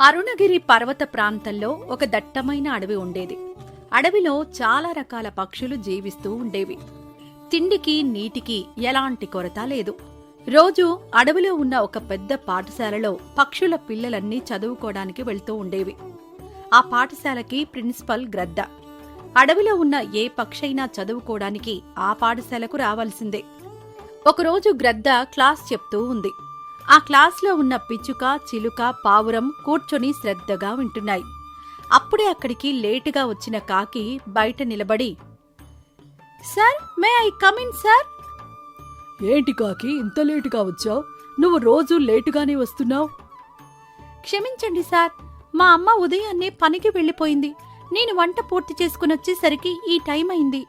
అరుణగిరి పర్వత ప్రాంతంలో ఒక దట్టమైన అడవి ఉండేది. అడవిలో చాలా రకాల పక్షులు జీవిస్తూ ఉండేవి. తిండికి నీటికి ఎలాంటి కొరత లేదు. రోజు అడవిలో ఉన్న ఒక పెద్ద పాఠశాలలో పక్షుల పిల్లలన్నీ చదువుకోవడానికి వెళ్తూ ఉండేవి. ఆ పాఠశాలకి ప్రిన్సిపల్ గ్రద్ద. అడవిలో ఉన్న ఏ పక్షైనా చదువుకోవడానికి ఆ పాఠశాలకు రావాల్సిందే. ఒకరోజు గ్రద్ద క్లాస్ చెప్తూ ఉంది. ఆ క్లాస్లో ఉన్న పిచ్చుక చిలుక పావురం కూర్చొని శ్రద్ధగా వింటున్నాయి. అప్పుడే అక్కడికి లేటుగా వచ్చిన కాకి బయట నిలబడి sir may I come in sir? ఏంటి కాకి ఇంత లేటుగా వచ్చావు? నువ్వు రోజు లేటుగానే వస్తున్నావు? క్షమించండి సార్. మా అమ్మ ఉదయాన్నే పనికి వెళ్ళిపోయింది. నేను వంట పూర్తి చేసుకుని వచ్చేసరికి ఈ టైం అయింది.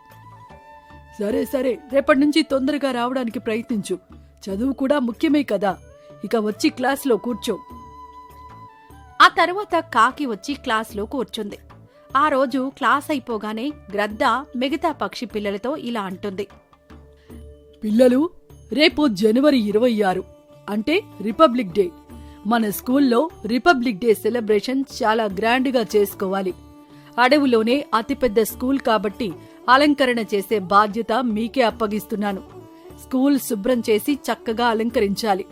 సరే సరే. రేపటి నుంచి తొందరగా రావడానికి ప్రయత్నించు. చదువు కూడా ముఖ్యమే కదా. ఇక వచ్చి క్లాస్లో కూర్చో. ఆ తర్వాత కాకి వచ్చి క్లాస్లో కూర్చుంది. ఆ రోజు క్లాస్ అయిపోగానే గ్రద్ద మిగతా పక్షి పిల్లలతో ఇలా అంటుంది. పిల్లలు రేపు జనవరి ఇరవై ఆరు అంటే రిపబ్లిక్ డే. మన స్కూల్లో రిపబ్లిక్ డే సెలబ్రేషన్ చాలా గ్రాండ్గా చేసుకోవాలి. అడవిలోనే అతిపెద్ద స్కూల్ కాబట్టి అలంకరణ చేసే బాధ్యత మీకే అప్పగిస్తున్నాను. స్కూల్ శుభ్రం చేసి చక్కగా అలంకరించాలి.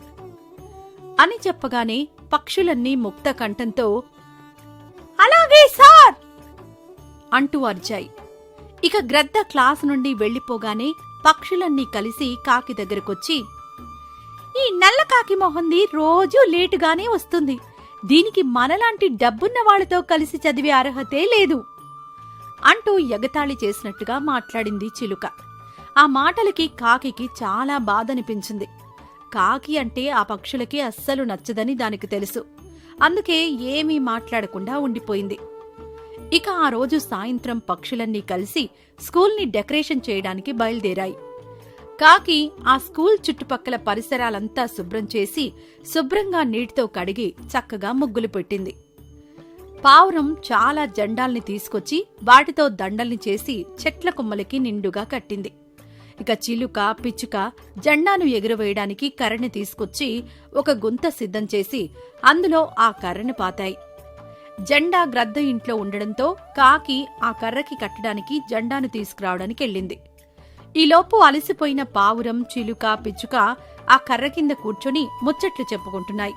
అని చెప్పగానే పక్షులన్నీ ముక్త కంఠంతో అలాగే సార్! అంటూ అరిచాయి. ఇక గ్రద్ద క్లాస్ నుండి వెళ్ళిపోగానే పక్షులన్నీ కలిసి కాకి దగ్గరకొచ్చి ఈ నల్ల కాకి మొహంది రోజూ లేటుగానే వస్తుంది. దీనికి మనలాంటి డబ్బున్న వాళ్ళతో కలిసి చదివే అర్హతే లేదు. అంటూ ఎగతాళి చేసినట్టుగా మాట్లాడింది చిలుక. ఆ మాటలకి కాకికి చాలా బాధనిపించింది. కాకి అంటే ఆ పక్షులకి అస్సలు నచ్చదని దానికి తెలుసు. అందుకే ఏమీ మాట్లాడకుండా ఉండిపోయింది. ఇక ఆ రోజు సాయంత్రం పక్షులన్నీ కలిసి స్కూల్ని డెకరేషన్ చేయడానికి బయలుదేరాయి. కాకి ఆ స్కూల్ చుట్టుపక్కల పరిసరాలంతా శుభ్రం చేసి శుభ్రంగా నీటితో కడిగి చక్కగా ముగ్గులు పెట్టింది. పావురం చాలా జెండాల్ని తీసుకొచ్చి వాటితో దండల్ని చేసి చెట్ల కొమ్మలకి నిండుగా కట్టింది. ఇక చిలుక పిచ్చుక జెండాను ఎగురవేయడానికి కర్రని తీసుకొచ్చి ఒక గుంత సిద్ధం చేసి అందులో ఆ కర్రని పాతాయి. జెండా గ్రద్ద ఇంట్లో ఉండడంతో కాకి ఆ కర్రకి కట్టడానికి జెండాను తీసుకురావడానికి వెళ్ళింది. ఈలోపు అలసిపోయిన పావురం చిలుక పిచ్చుక ఆ కర్ర కింద కూర్చొని ముచ్చట్లు చెప్పుకుంటున్నాయి.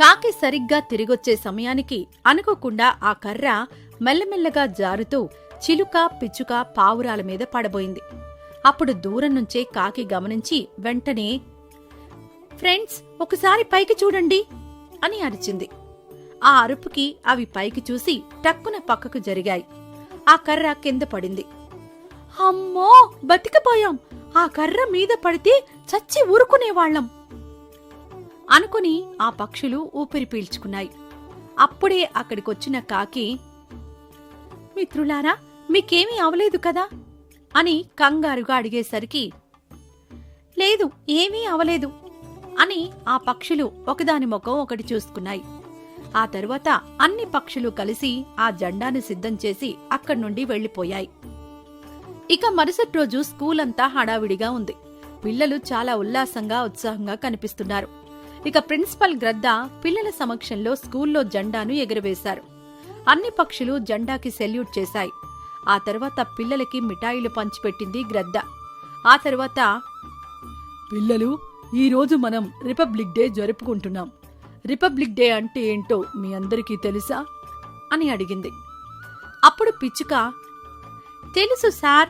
కాకి సరిగ్గా తిరిగొచ్చే సమయానికి అనుకోకుండా ఆ కర్ర మెల్లమెల్లగా జారుతూ చిలుక పిచ్చుక పావురాల మీద పడబోయింది. అప్పుడు దూరం నుంచే కాకి గమనించి వెంటనే ఫ్రెండ్స్ ఒకసారి పైకి చూడండి అని అరిచింది. ఆ అరుపుకి అవి పైకి చూసి టక్కున పక్కకు జరిగాయి. ఆ కర్ర కింద పడింది. అమ్మో! బతికిపోయాం. ఆ కర్ర మీద పడితే చచ్చి ఊరుకునేవాళ్ళం అనుకుని ఆ పక్షులు ఊపిరి పీల్చుకున్నాయి. అప్పుడే అక్కడికొచ్చిన కాకి మిత్రులారా మీకేమీ అవలేదు కదా? అని కంగారుగా అడిగేసరికి లేదు ఏమీ అవలేదు అని ఆ పక్షులు ఒకదాని ముఖం ఒకటి చూసుకున్నాయి. ఆ తరువాత అన్ని పక్షులు కలిసి ఆ జెండాను సిద్ధం చేసి అక్కడి నుండి వెళ్ళిపోయాయి ఇక మరుసటి రోజు స్కూల్ అంతా హడావిడిగా ఉంది. పిల్లలు చాలా ఉల్లాసంగా ఉత్సాహంగా కనిపిస్తున్నారు. ఇక ప్రిన్సిపల్ గ్రద్ద పిల్లల సమక్షంలో స్కూల్లో జెండాను ఎగురవేశారు. అన్ని పక్షులు జెండాకి సెల్యూట్ చేశాయి. ఆ తర్వాత పిల్లలకి మిఠాయిలు పంచిపెట్టింది గ్రద్ద. ఆ తర్వాత పిల్లలు ఈరోజు మనం రిపబ్లిక్ డే జరుపుకుంటున్నాం. రిపబ్లిక్ డే అంటే ఏంటో మీ అందరికీ తెలుసా? అని అడిగింది. అప్పుడు పిచ్చుక తెలుసు సార్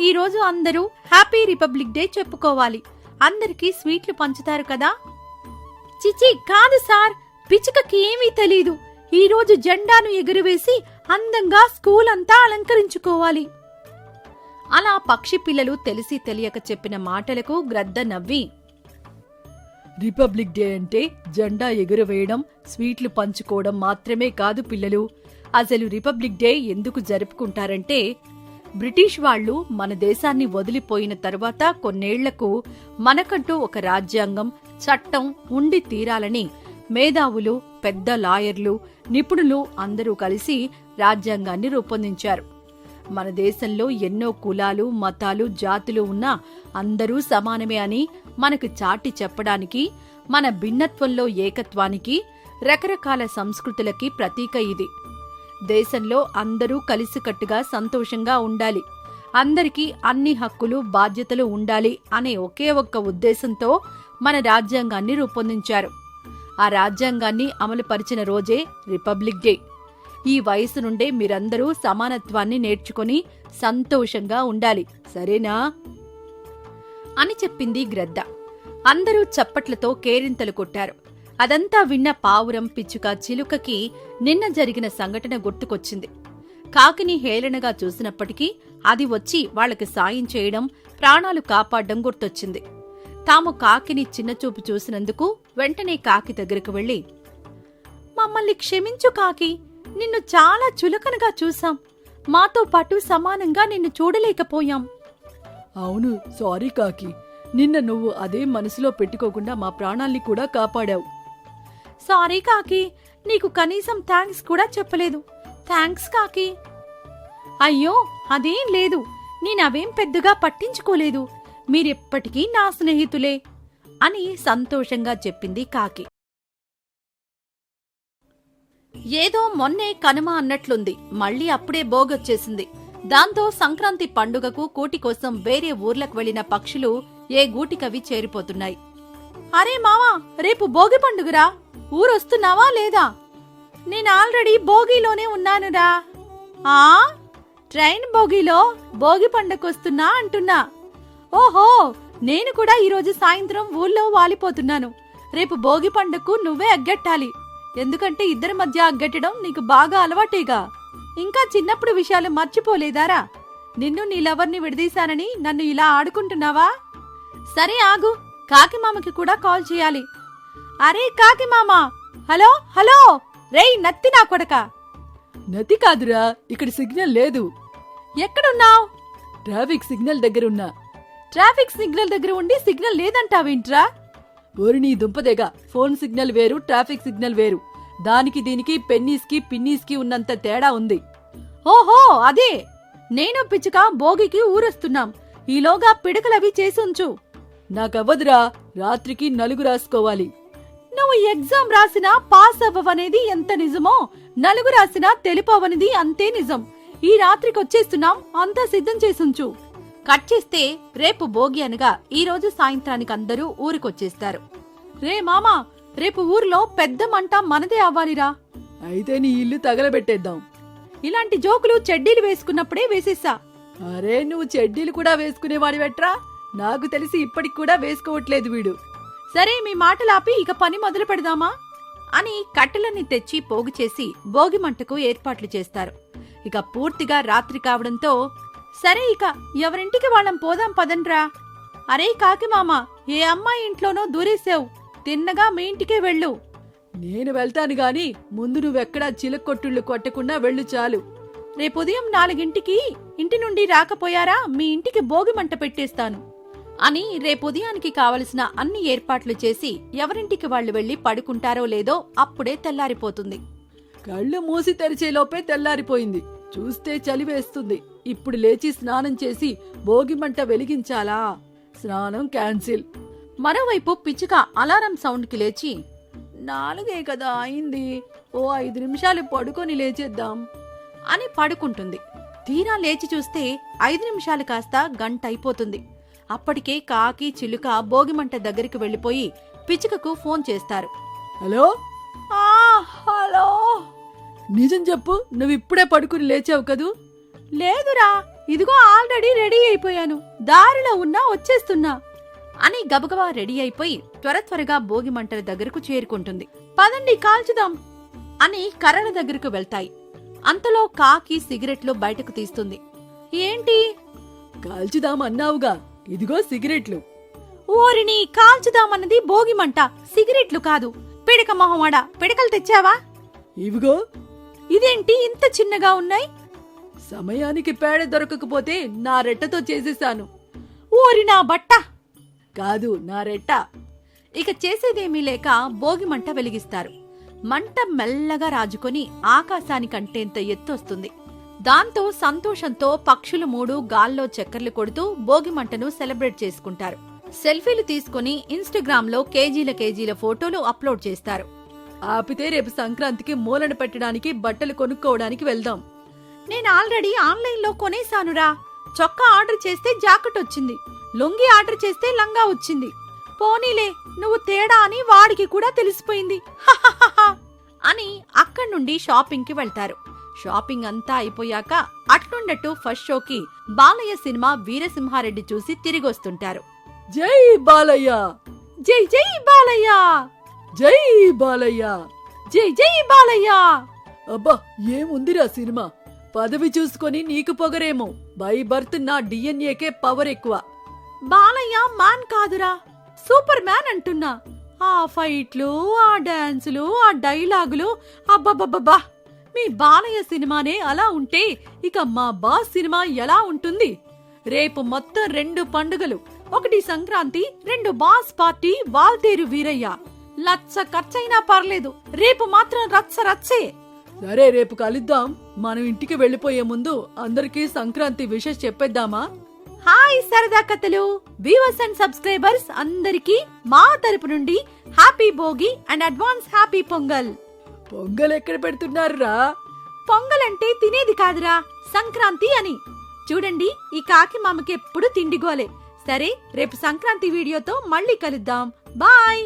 ఈరోజు అందరూ హ్యాపీ రిపబ్లిక్ డే చెప్పుకోవాలి. అందరికీ స్వీట్లు పంచుతారు కదా? చిచి కాదు సార్ పిచ్చుకకి ఏమీ తెలీదు. ఈరోజు జెండాను ఎగురవేసి అందంగా స్కూల్ అంతా అలంకరించుకోవాలి. అలా పక్షి పిల్లలు తెలిసి తెలియక చెప్పిన మాటలకు గ్రద్ద నవ్వి. రిపబ్లిక్ డే అంటే జెండా ఎగురవేయడం స్వీట్లు పంచుకోవడం మాత్రమే కాదు పిల్లలు. అసలు రిపబ్లిక్ డే ఎందుకు జరుపుకుంటారంటే బ్రిటిష్ వాళ్ళు మన దేశాన్ని వదిలిపోయిన తర్వాత కొన్నేళ్ళకు మనకంటూ ఒక రాజ్యాంగం చట్టం ఉండి తీరాలని మేధావులు పెద్ద లాయర్లు నిపుణులు అందరూ కలిసి రాజ్యాంగాన్ని రూపొందించారు. మన దేశంలో ఎన్నో కులాలు మతాలు జాతులు ఉన్నా అందరూ సమానమే అని మనకు చాటి చెప్పడానికి మన భిన్నత్వంలో ఏకత్వానికి రకరకాల సంస్కృతులకి ప్రతీక ఇది. దేశంలో అందరూ కలిసికట్టుగా సంతోషంగా ఉండాలి. అందరికీ అన్ని హక్కులు బాధ్యతలు ఉండాలి అనే ఒకే ఒక్క ఉద్దేశంతో మన రాజ్యాంగాన్ని రూపొందించారు. ఆ రాజ్యాంగాన్ని అమలుపరిచిన రోజే రిపబ్లిక్ డే. ఈ వయసు నుండే మీరందరూ సమానత్వాన్ని నేర్చుకొని సంతోషంగా ఉండాలి. సరేనా? అని చెప్పింది గ్రద్ద. అందరూ చప్పట్లతో కేరింతలు కొట్టారు. అదంతా విన్న పావురం పిచ్చుక చిలుకకి నిన్న జరిగిన సంఘటన గుర్తుకొచ్చింది. కాకిని హేళనగా చూసినప్పటికీ అది వచ్చి వాళ్ళకి సాయం చేయడం ప్రాణాలు కాపాడడం గుర్తొచ్చింది. తాము కాకిని చిన్నచూపు చూసినందుకు వెంటనే కాకి దగ్గరకు వెళ్ళి మమ్మల్ని క్షమించు కాకి నిన్ను చాలా చులకనగా చూసాం మాతో పాటు సమానంగా నిన్ను చూడలేకపోయాం. అవును సారీ కాకి. నిన్న నువ్వు అదే మనసులో పెట్టుకోకుండా మా ప్రాణాల్ని కూడా కాపాడావు. సారీ కాకి నీకు కనీసం థ్యాంక్స్ కూడా చెప్పలేదు. థ్యాంక్స్ కాకి. అయ్యో అదేం లేదు. నేనవేం పెద్దగా పట్టించుకోలేదు. మీరెప్పటికీ నా స్నేహితులే అని సంతోషంగా చెప్పింది కాకి. ఏదో మొన్నే కనుమ అన్నట్లుంది. మళ్ళీ అప్పుడే బోగొచ్చేసింది దాంతో సంక్రాంతి పండుగకు కూటి కోసం వేరే ఊర్లకు వెళ్ళిన పక్షులు ఏ గూటికవి చేరిపోతున్నాయి. అరే మావా రేపు భోగి పండుగరా? ఊరొస్తున్నావా లేదా? నేను ఆల్రెడీ భోగిలోనే ఉన్నానురా. ఆ? ట్రైన్ భోగిలో భోగి పండుగొస్తున్నా అంటున్నా. ఓహో నేను కూడా ఈరోజు సాయంత్రం ఊళ్ళో వాలిపోతున్నాను. రేపు భోగి పండగకు నువ్వే అగ్గట్టాలి. ఎందుకంటే ఇద్దరి మధ్య అగ్గట్టడం నీకు బాగా అలవాటేగా. ఇంకా చిన్నప్పుడు విషయాలు మర్చిపోలేదారా? నిన్ను నీ లవర్ని విడదీశానని నన్ను ఇలా ఆడుకుంటున్నావా? సరే ఆగు కాకి మామకి కూడా కాల్ చేయాలి. అరే కాకి మామ! Hello hello! రేయ్ నత్తి నా కొడక! నతి కాదురా ఇక్కడ సిగ్నల్ లేదు. ఎక్కడున్నావ్? ట్రాఫిక్ సిగ్నల్ దగ్గర ఉన్నా ట్రాఫిక్ సిగ్నల్ దగ్గర ఉండి సిగ్నల్ లేదంటావేంట్రా? ఓరి నీ దుంపదేగ ఫోన్ సిగ్నల్ వేరు ట్రాఫిక్ సిగ్నల్ వేరు. దానికి దీనికి పెన్నీస్కి పిన్నీస్కి ఉన్నంత తేడా ఉంది. ఓహో అదే. నేను పిచ్చుక భోగికి ఊరొస్తున్నాం. ఈలోగా పిడకలవి చేసుంచు. నాకవ్వదురా రాత్రికి నలుగు రాసుకోవాలి. నువ్వు ఎగ్జామ్ రాసినా పాస్ అవ్వవనేది ఎంత నిజమో నలుగు రాసినా తెలిపవనిది అంతే నిజం. ఈ రాత్రికి వచ్చేస్తున్నాం అంతా సిద్ధం చేసుంచు. కట్ చేస్తే రేపు భోగి అనగా ఈ రోజు సాయంత్రానికి అందరూ ఊరికొచ్చేస్తారు. రే మామా రేపు ఊర్లో పెద్ద మంట మనదే అవ్వాలిరా. అయితే నీ ఇల్లు తగలబెట్టేద్దాం. ఇలాంటి జోకులు చెడ్డీలు వేసుకున్నప్పుడే వేసేసా అరే నువ్వు చెడ్డీలు కూడా వేసుకునేవాడి వెట్రా నాకు తెలిసి ఇప్పటికి కూడా వేసుకోవట్లేదు వీడు. సరే మీ మాటలాపి ఇక పని మొదలు పెడదామా? అని కట్టెలన్నీ తెచ్చి పోగు చేసి భోగి మంటకు ఏర్పాట్లు చేస్తారు. ఇక పూర్తిగా రాత్రి కావడంతో సరే ఇక ఎవరింటికి వాళ్ళం పోదాం పదండ్రా. అరే కాకి మామ ఏ అమ్మాయి ఇంట్లోనో దూరేసావు తిన్నగా మీ ఇంటికే వెళ్ళు. నేను వెళ్తాను గాని ముందు నువ్వెక్కడా చిలక్కొట్టుళ్ళు కొట్టకుండా వెళ్ళు చాలు. రేపు ఉదయం నాలుగింటికి ఇంటి నుండి రాకపోయారా మీ ఇంటికి భోగి మంట పెట్టేస్తాను. అని రేపు ఉదయానికి కావలసిన అన్ని ఏర్పాట్లు చేసి ఎవరింటికి వాళ్ళు వెళ్ళి పడుకుంటారో లేదో అప్పుడే తెల్లారిపోతుంది. కళ్ళు మూసి తెరిచే లోపే తెల్లారిపోయింది. చూస్తే చలి వేస్తుంది. ఇప్పుడు లేచి స్నానం చేసి భోగి మంట వెలిగించాలా? స్నానం క్యాన్సిల్. మరోవైపు పిచ్చుక అలారం సౌండ్కి లేచి నాలుగే కదా అయింది. ఓ ఐదు నిమిషాలు పడుకొని లేచేద్దాం అని పడుకుంటుంది. తీరా లేచి చూస్తే ఐదు నిమిషాలు కాస్త గంట అయిపోతుంది. అప్పటికే కాకి చిలుక భోగిమంట దగ్గరికి వెళ్ళిపోయి పిచ్చుకకు ఫోన్ చేస్తారు. హలో? హలో? నిజం చెప్పు నువ్వు ఇప్పుడే పడుకుని లేచావు కదూ? లేదురా ఇదిగో ఆల్రెడీ రెడీ అయిపోయాను. దారిలో ఉన్నా వచ్చేస్తున్నా. అని గబగబా రెడీ అయిపోయి త్వర త్వరగా భోగి మంటల దగ్గరకు చేరుకుంటుంది. పదండి కాల్చుదాం. అని కర్రల దగ్గరకు వెళ్తాయి. అంతలో కాకి సిగరెట్లు బయటకు తీస్తుంది. ఏంటి? కాల్చుదాం అన్నావుగా. ఇదిగో సిగరెట్లు. ఓరిని కాల్చుదామన్నది భోగి మంట. సిగరెట్లు కాదు. పిడక మొహమాడ పిడకలు తెచ్చావా? ఇవిగో. ఇదేంటి ఇంత చిన్నగా ఉన్నాయి? సమయానికి పేడ దొరకకపోతే నా రెట్టతో చేసేశాను. ఓరి నా బట్ట! కాదు నా రెట్ట. ఇక చేసేదేమీ లేక భోగి మంట వెలిగిస్తారు. మంట మెల్లగా రాజుకొని ఆకాశానికంటేంత ఎత్తొస్తుంది. దాంతో సంతోషంతో పక్షులు మూడు గాల్లో చక్కర్లు కొడుతూ భోగి మంటను సెలబ్రేట్ చేసుకుంటారు. సెల్ఫీలు తీసుకుని ఇన్స్టాగ్రామ్లో కేజీల కేజీల ఫోటోలు అప్లోడ్ చేస్తారు. ఆపితే రేపు సంక్రాంతికి మూలన పెట్టడానికి బట్టలు కొనుక్కోవడానికి వెళ్దాం. నేను ఆల్రెడీ ఆన్లైన్లో కొనేశానురా. చొక్కా ఆర్డర్ చేస్తే జాకెట్ వచ్చింది. లొంగి ఆర్డర్ చేస్తే లంగా వచ్చింది. పోనీలే నువ్వు తేడా అని వాడికి కూడా తెలిసిపోయింది. అని అక్కడి నుండి షాపింగ్కి వెళ్తారు. షాపింగ్ అంతా అయిపోయాక అట్నుండట్టు ఫస్ట్ షోకి బాలయ్య సినిమా వీరసింహారెడ్డి చూసి తిరిగొస్తుంటారు. జై బాలయ్య! జై జై బాలయ్య! జై బాలయ్య! జై జై బాలయ్య! అబ్బా ఏముందిరా సినిమా? పదవి చూసుకొని నీకు పొగరేమో. బై బర్త్ నా డిఎన్ఏకే పవర్ ఎక్కువ. బాలయ్య మ్యాన్ కాదురా. సూపర్ మ్యాన్ అంటున్నా. ఆ ఫైట్లు ఆ డాన్సులు ఆ డైలాగులు అబ్బబ్బబ్బబ్బా. మీ బాలయ్య సినిమానే అలా ఉంటే ఇక మా బాస్ సినిమా ఎలా ఉంటుంది? రేపు మొత్తం రెండు పండుగలు. ఒకటి సంక్రాంతి రెండు బాస్ పార్టీ వాల్తేరు వీరయ్య. లచ్చ ఖర్చైనా పర్లేదు. రేపు మాత్రం రచ్చ రచ్చే. సరే రేపు కలుద్దాం. మనం ఇంటికి వెళ్ళిపోయే ముందు అందరికీ సంక్రాంతి విషెస్ చెప్పేద్దామా? హాయ్ సరదా కథలు. వ్యూవర్స్ అండ్ సబ్స్క్రైబర్స్ అందరికీ మా తరపు నుండి happy Bhogi and advance happy Pongal. Pongal ఎక్కడ పెడుతున్నారురా? పొంగల్ అంటే తినేది కాదురా సంక్రాంతి అని. చూడండి ఈ కాకి మామకి ఎప్పుడు తిండిగోలే సరే రేపు సంక్రాంతి వీడియోతో మళ్ళీ కలుద్దాం. బాయ్!